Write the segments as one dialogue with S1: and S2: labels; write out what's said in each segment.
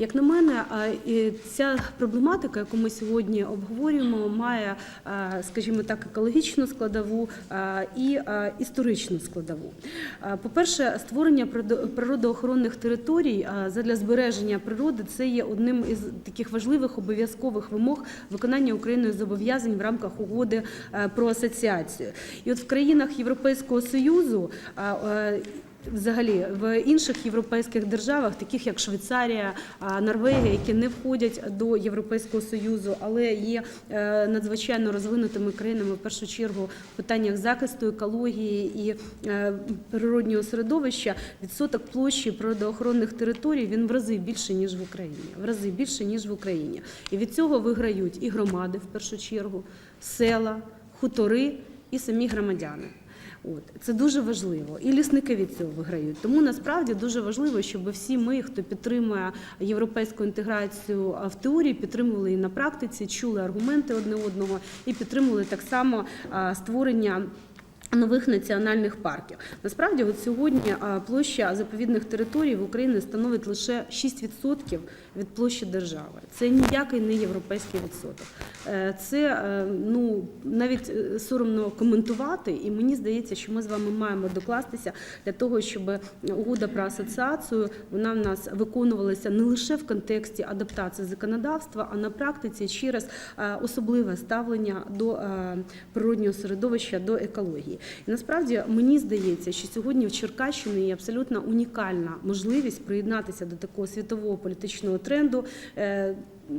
S1: Як на мене, ця проблематика, яку ми сьогодні обговорюємо, має, скажімо так, екологічну складову і історичну складову. По-перше, створення природо- природоохоронних територій задля збереження природи це є одним із таких важливих обов'язкових вимог виконання Україною зобов'язань в рамках угоди про асоціацію. І от в країнах Європейського Союзу Взагалі в інших європейських державах, таких як Швейцарія, Норвегія, які не входять до Європейського союзу, але є е, надзвичайно розвинутими країнами в першу чергу в питаннях захисту екології і е, природнього середовища, відсоток площі природоохоронних територій він в рази більше ніж в Україні. В рази більше ніж в Україні. І від цього виграють і громади в першу чергу, села, хутори і самі громадяни. От це дуже важливо, і лісники від цього виграють. Тому насправді дуже важливо, щоб всі ми, хто підтримує європейську інтеграцію в теорії, підтримували і на практиці, чули аргументи одне одного і підтримували так само створення. Нових національних парків насправді, от сьогодні площа заповідних територій в Україні становить лише 6% від площі держави. Це ніякий не європейський відсоток. Е, Це е, ну навіть е, соромно коментувати, і мені здається, що ми з вами маємо докластися для того, щоб угода про асоціацію вона в нас виконувалася не лише в контексті адаптації законодавства, а на практиці через особливе ставлення до природнього середовища, до екології. І насправді мені здається, що сьогодні в Черкащині є абсолютно унікальна можливість приєднатися до такого світового політичного тренду.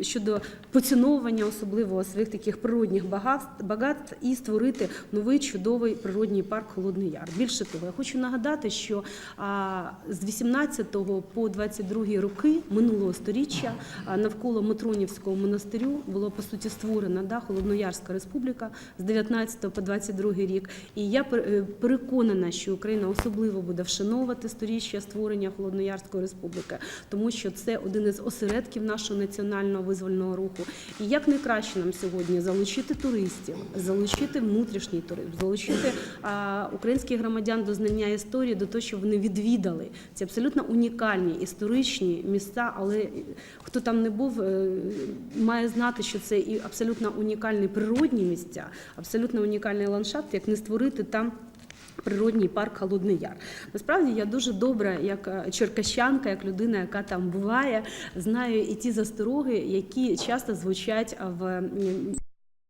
S1: Щодо поціновування особливо своїх таких природних багатств, багатств і створити новий чудовий природній парк Холодний Яр. Більше того, я хочу нагадати, що з 18 по 22 роки минулого сторіччя навколо Матронівського монастирю було по суті створена да, Холодноярська республіка з 19 по 22 рік. І я е, переконана, що Україна особливо буде вшановувати сторіччя створення Холодноярської республіки, тому що це один із осередків нашого національного визвольного руху. І як найкраще нам сьогодні залучити туристів, залучити внутрішній туризм, залучити а, українських громадян до знання історії, до того, щоб вони відвідали ці абсолютно унікальні історичні місця. Але хто там не був, е, має знати, що це і абсолютно унікальні природні місця, абсолютно унікальний ландшафт, як не створити там. Природній парк Холодний Яр. Насправді я дуже добра, як е, черкащанка, як людина, яка там буває, знаю і ті застороги, які часто звучать в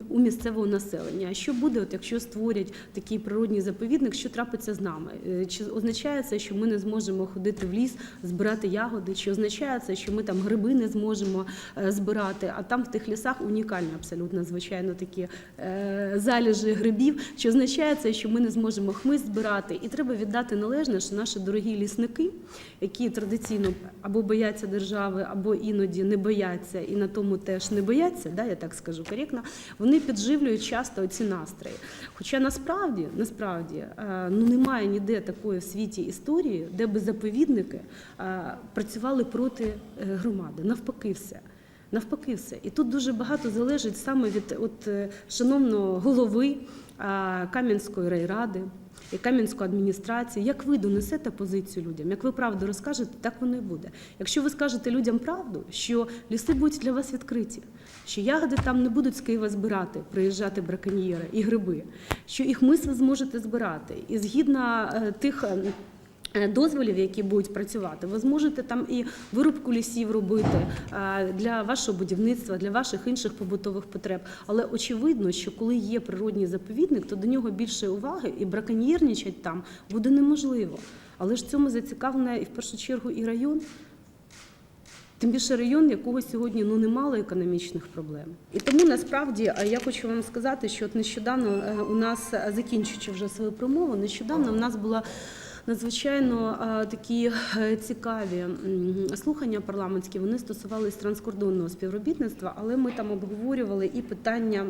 S1: у місцевого населення. А що буде, от якщо створять такий природній заповідник, що трапиться з нами? Е, Чи означає це, що ми не зможемо ходити в ліс, збирати ягоди? Чи означає це, що ми там гриби не зможемо е, збирати? А там в тих лісах унікальні абсолютно, звичайно, такі е, залежі грибів. Чи означає це, що ми не зможемо хмиз збирати? І треба віддати належне, що наші дорогі лісники, які традиційно або бояться держави, або іноді не бояться, і на тому теж не бояться, да, я так скажу коректно, вони підживлюють часто ці настрої. Хоча насправді, насправді е, ну немає ніде такої в світі історії, де би заповідники е, працювали проти е, громади. Навпаки, все. Навпаки, все. І тут дуже багато залежить саме від от, шановного голови Кам'янської райради і Кам'янської адміністрації. Як ви донесете позицію людям, як ви правду розкажете, так воно і буде. Якщо ви скажете людям правду, що ліси будуть для вас відкриті, що ягоди там не будуть з Києва збирати, приїжджати браконьєри і гриби, що їх ви зможете збирати, і згідно е, тих. Е, Дозволів, які будуть працювати, ви зможете там і вирубку лісів робити е, для вашого будівництва, для ваших інших побутових потреб. Але очевидно, що коли є природній заповідник, то до нього більше уваги і браконьєрничать там буде неможливо. Але ж цьому зацікавлена і в першу чергу і район. Тим більше район, якого сьогодні ну немало економічних проблем. І тому насправді е, я хочу вам сказати, що от нещодавно у нас закінчуючи вже свою промову, нещодавно у нас була. Надзвичайно такі е, цікаві слухання парламентські. Вони стосувалися транскордонного співробітництва, але ми там обговорювали і питання.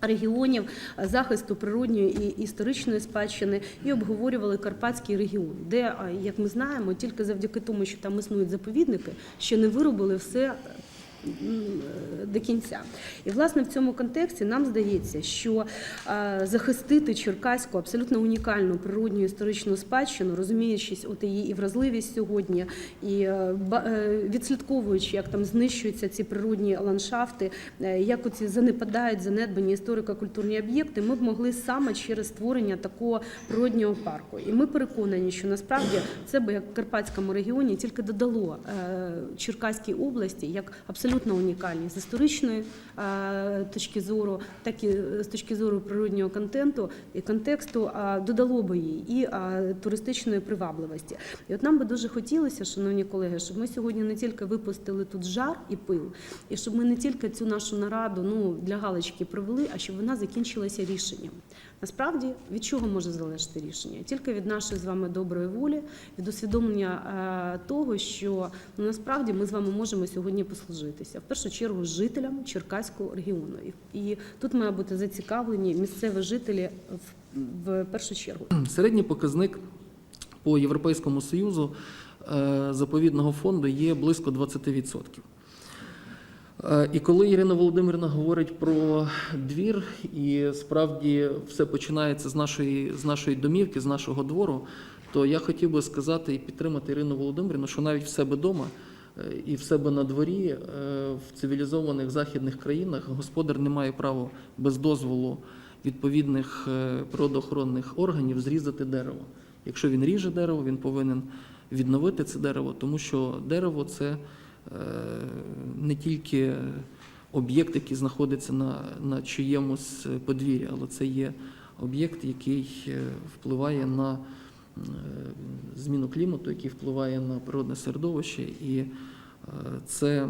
S1: Регіонів е, захисту природньої і історичної спадщини і обговорювали Карпатський регіон, де, як ми знаємо, тільки завдяки тому, що там існують заповідники, ще не виробили все до кінця. І власне в цьому контексті нам здається, що е, захистити черкаську абсолютно унікальну природню історичну спадщину, розуміючись от її і вразливість сьогодні, і е, е, відслідковуючи, як там знищуються ці природні ландшафти, е, як оці занепадають занедбані історико-культурні об'єкти, ми б могли саме через створення такого природнього парку. І ми переконані, що насправді це би як в Карпатському регіоні тільки додало е, Черкаській області як абсолютно унікальність з історичної е, точки зору, так і з точки зору природнього контенту і контексту, додало би їй і е, туристичної привабливості. І от нам би дуже хотілося, шановні колеги, щоб ми сьогодні не тільки випустили тут жар і пил, і щоб ми не тільки цю нашу нараду ну для галочки провели, а щоб вона закінчилася рішенням. Насправді від чого може залежати рішення? Тільки від нашої з вами доброї волі, від усвідомлення е, того, що ну, насправді ми з вами можемо сьогодні послужитися в першу чергу жителям Черкаського регіону. І, тут має бути зацікавлені місцеві жителі в, в першу чергу.
S2: Середній показник по Європейському Союзу е, заповідного фонду є близько 20%. Е, І коли Ірина Володимирівна говорить про двір, і справді все починається з нашої, з нашої домівки, з нашого двору, то я хотів би сказати і підтримати Ірину Володимирівну, що навіть в себе вдома і в себе на дворі е, в цивілізованих західних країнах господар не має права без дозволу відповідних е, природоохоронних органів зрізати дерево. Якщо він ріже дерево, він повинен відновити це дерево, тому що дерево це е, не тільки об'єкт, який знаходиться на, на чиємусь подвір'ї, але це є об'єкт, який е, впливає на е, зміну клімату, який впливає на природне середовище, і е, це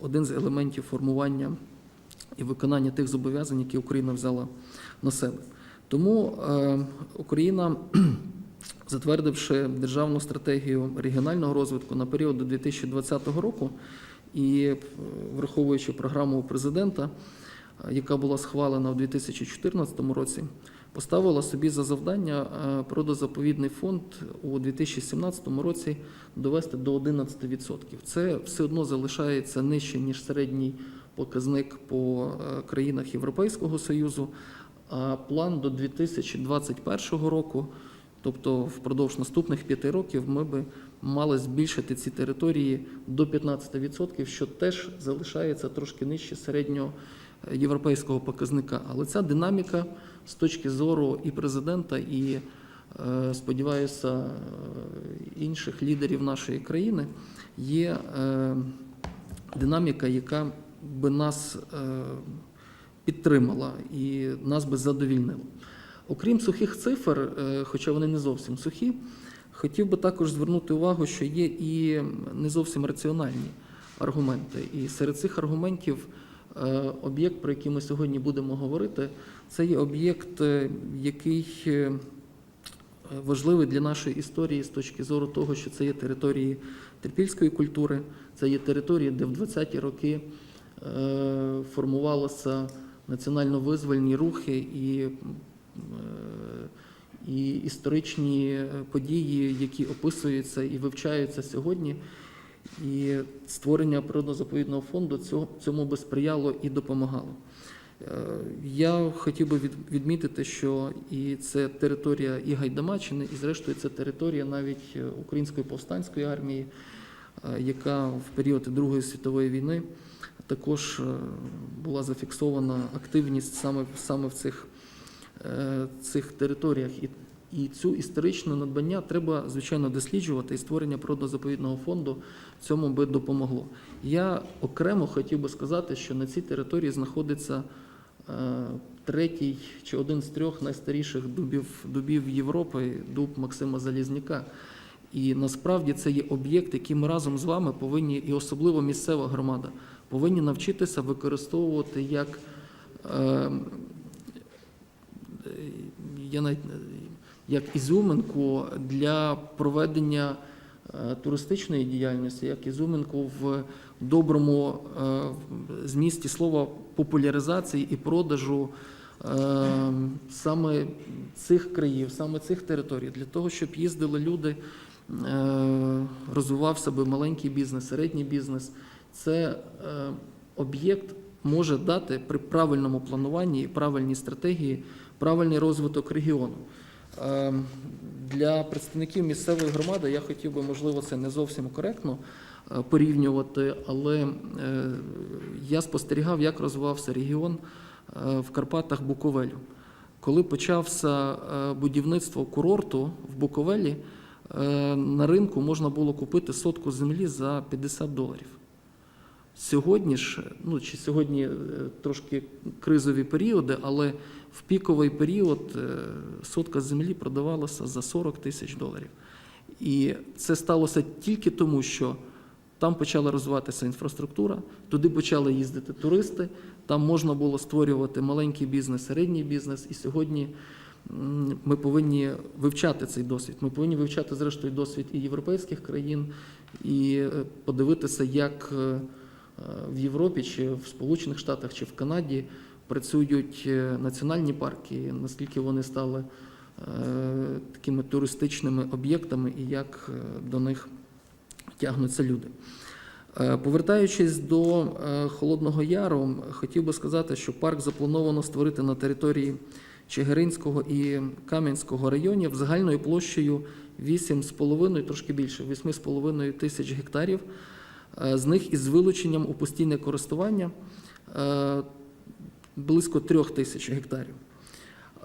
S2: один з елементів формування і виконання тих зобов'язань, які Україна взяла на себе. Тому Україна, затвердивши державну стратегію регіонального розвитку на період до 2020 року і е, враховуючи програму президента, е, яка була схвалена у 2014 році, поставила собі за завдання е, природозаповідний фонд у 2017 році довести до 11%. Це все одно залишається нижче, ніж середній показник по країнах Європейського Союзу. А план до 2021 року, тобто впродовж наступних п'яти років, ми би мали збільшити ці території до 15%, що теж залишається трошки нижче середнього європейського показника. Але ця динаміка з точки зору і президента, і е, сподіваюся, інших лідерів нашої країни є е, динаміка, яка би нас е, підтримала і нас би задовільнила. Окрім сухих цифр, е, хоча вони не зовсім сухі, хотів би також звернути увагу, що є і не зовсім раціональні аргументи. І серед цих аргументів е, об'єкт, про який ми сьогодні будемо говорити, це є об'єкт, е, який важливий для нашої історії з точки зору того, що це є території трипільської культури, це є території, де в 20-ті роки формувалися національно-визвольні рухи і, і історичні події, які описуються і вивчаються сьогодні. І створення природно-заповідного фонду цьому би сприяло і допомагало. Е, Я хотів би відмітити, що і це територія і Гайдамаччини, і зрештою це територія навіть е, Української повстанської армії, е, яка в період Другої світової війни також е, була зафіксована активність саме, саме в цих, е, цих територіях. І, і цю історичне надбання треба, звичайно, досліджувати, і створення природно-заповідного фонду цьому би допомогло. Я окремо хотів би сказати, що на цій території знаходиться е, третій чи один з трьох найстаріших дубів, дубів Європи, дуб Максима Залізняка. І насправді це є об'єкт, який ми разом з вами повинні, і особливо місцева громада, повинні навчитися використовувати як е, я навіть як ізюминку для проведення е, туристичної діяльності, як ізюминку в доброму е, змісті слова популяризації і продажу е, саме цих країв, саме цих територій, для того, щоб їздили люди, е, розвивався би маленький бізнес, середній бізнес. це е, об'єкт може дати при правильному плануванні, і правильній стратегії, правильний розвиток регіону. Е, Для представників місцевої громади я хотів би, можливо, це не зовсім коректно е, порівнювати, але е, я спостерігав, як розвивався регіон е, в Карпатах Буковелю. Коли почався будівництво курорту в Буковелі, на ринку можна було купити сотку землі за 50 доларів. Сьогодні ж, ну чи сьогодні е, трошки кризові періоди, але в піковий період е, сотка землі продавалася за 40 тисяч доларів. І це сталося тільки тому, що там почала розвиватися інфраструктура, туди почали їздити туристи, там можна було створювати маленький бізнес, середній бізнес. І сьогодні ми повинні вивчати цей досвід. Ми повинні вивчати, зрештою, досвід і європейських країн, і е, подивитися, як в Європі, чи в Сполучених Штатах, чи в Канаді працюють е, національні парки, наскільки вони стали е, такими туристичними об'єктами і як е, до них тягнуться люди. Е, Повертаючись до е, Холодного Яру, хотів би сказати, що парк заплановано створити на території Чигиринського і Кам'янського районів загальною площею 8,5, трошки більше, 8,5 тисяч гектарів. Е, З них із вилученням у постійне користування е, близько трьох тисяч гектарів.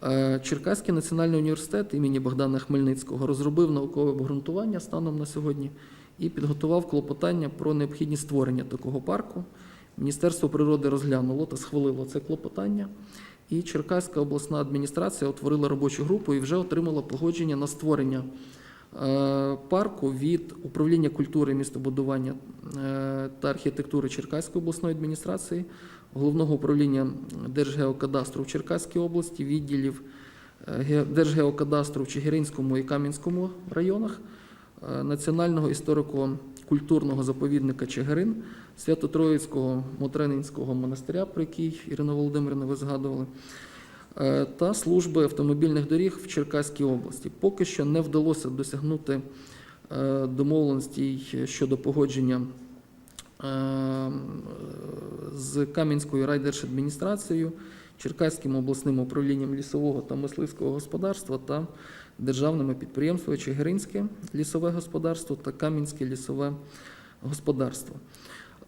S2: Е, Черкаський національний університет імені Богдана Хмельницького розробив наукове обґрунтування станом на сьогодні і підготував клопотання про необхідність створення такого парку. Міністерство природи розглянуло та схвалило це клопотання. І Черкаська обласна адміністрація утворила робочу групу і вже отримала погодження на створення парку від управління культури, містобудування е, та архітектури Черкаської обласної адміністрації, головного управління Держгеокадастру в Черкаській області, відділів е, Держгеокадастру в Чигиринському і Кам'янському районах, е, Національного історико-культурного заповідника Чигирин, Свято-Троїцького Мотренинського монастиря, про який Ірина Володимирівна ви згадували, е, та служби автомобільних доріг в Черкаській області. Поки що не вдалося досягнути е, домовленостей щодо погодження е, з Кам'янською райдержадміністрацією, Черкаським обласним управлінням лісового та мисливського господарства та державними підприємствами Чигиринське лісове господарство та Кам'янське лісове господарство.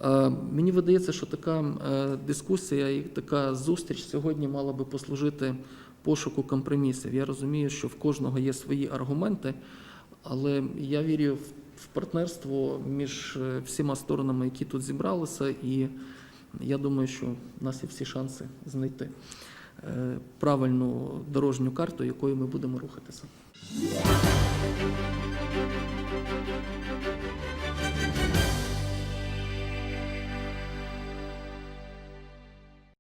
S2: Е, Мені видається, що така е, дискусія і така зустріч сьогодні мала би послужити пошуку компромісів. Я розумію, що в кожного є свої аргументи, але я вірю в- партнерство між е, всіма сторонами, які тут зібралися, і я думаю, що в нас є всі шанси знайти правильну дорожню карту, якою ми будемо рухатися.